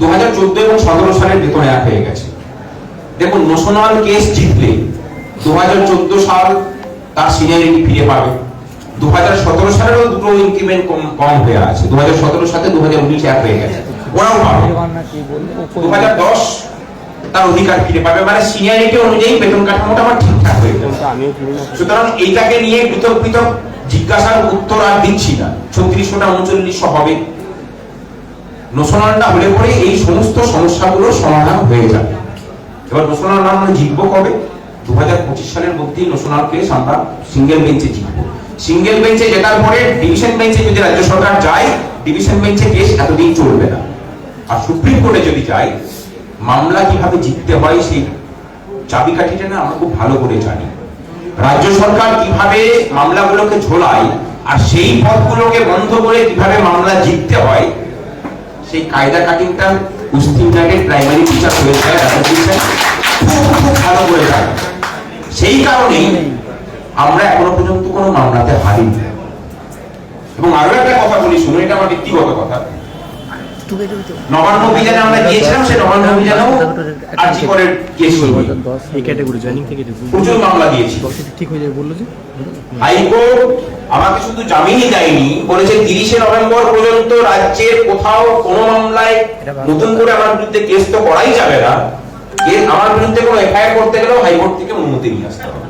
দু হাজার চোদ্দ এবং সতেরো সালের বেতন এক হয়ে গেছে। দেখুন নোশনাল কেস জিতলে দু হাজার চোদ্দ সাল তার সিনিয়রিটি ফিরে পাবে। দু হাজার সতেরো সালেরও দুটো ইনক্রিমেন্ট কম হয়ে আছে। দু হাজার সতেরো এক হয়ে গেছে। ওরাও পাবে দু হাজার দশ তার অধিকার ফিরে পাবে। মানে সিনিয়রিটি অনুযায়ী বেতন কাঠামোটা আমার ঠিকঠাক হয়ে যাবে সুতরাং এইটাকে নিয়ে পৃথক পৃথক জিজ্ঞাসার উত্তর আর দিচ্ছি না। ছত্রিশশোটা উনচল্লিশশো হবে। নোশনালটা হলে পরে এই সমস্ত সমস্যাগুলোর সমাধান হয়ে যাবে। এবার নোশনাল আমরা জিতবো কবে? দু হাজার পঁচিশ সালের মধ্যেই নোশনাল কেস আমরা সিঙ্গেল বেঞ্চে জিতবো। সিঙ্গেল বেঞ্চে জেতার পরে ডিভিশন বেঞ্চে যদি রাজ্য সরকার যায় ডিভিশন বেঞ্চে কেস এতদিন চলবে না। আর সুপ্রিম কোর্টে যদি যায়, মামলা কীভাবে জিততে হয় সেই চাবিকাঠিটা না আমরা খুব ভালো করে জানি। রাজ্য সরকার কীভাবে মামলাগুলোকে ঝোলায়, আর সেই পথগুলোকে বন্ধ করে কীভাবে মামলা জিততে হয় সেই কায়দা কাটিংটা কুস্তির প্রাইমারি টিচার হয়ে যায় খুব ভালো করে যায়। সেই কারণেই আমরা এখনও পর্যন্ত কোনো মামলাতে হারিনি। এবং আরও একটা কথা বলি, শুনুন, এটা আমার ব্যক্তিগত কথা। নবান্ন অভিযানে আমরা গিয়েছিলাম সে নবান্ন অভিযানেও আর্জি করে কেস এই ক্যাটাগরি জয়েনিং থেকে প্রচুর মামলা দিয়েছি। ঠিক হয়ে যাবে বলল যে? হাইকোর্ট আমাকে শুধু জামিনই দেয়নি বলেছে তিরিশে নভেম্বর পর্যন্ত রাজ্যের কোথাও কোনো মামলায় নতুন করে আমার বিরুদ্ধে কেস তো করাই যাবে না। আমার বিরুদ্ধে কোনো এফআইআর করতে গেলেও হাইকোর্ট থেকে অনুমতি নিয়ে আসতে হবে।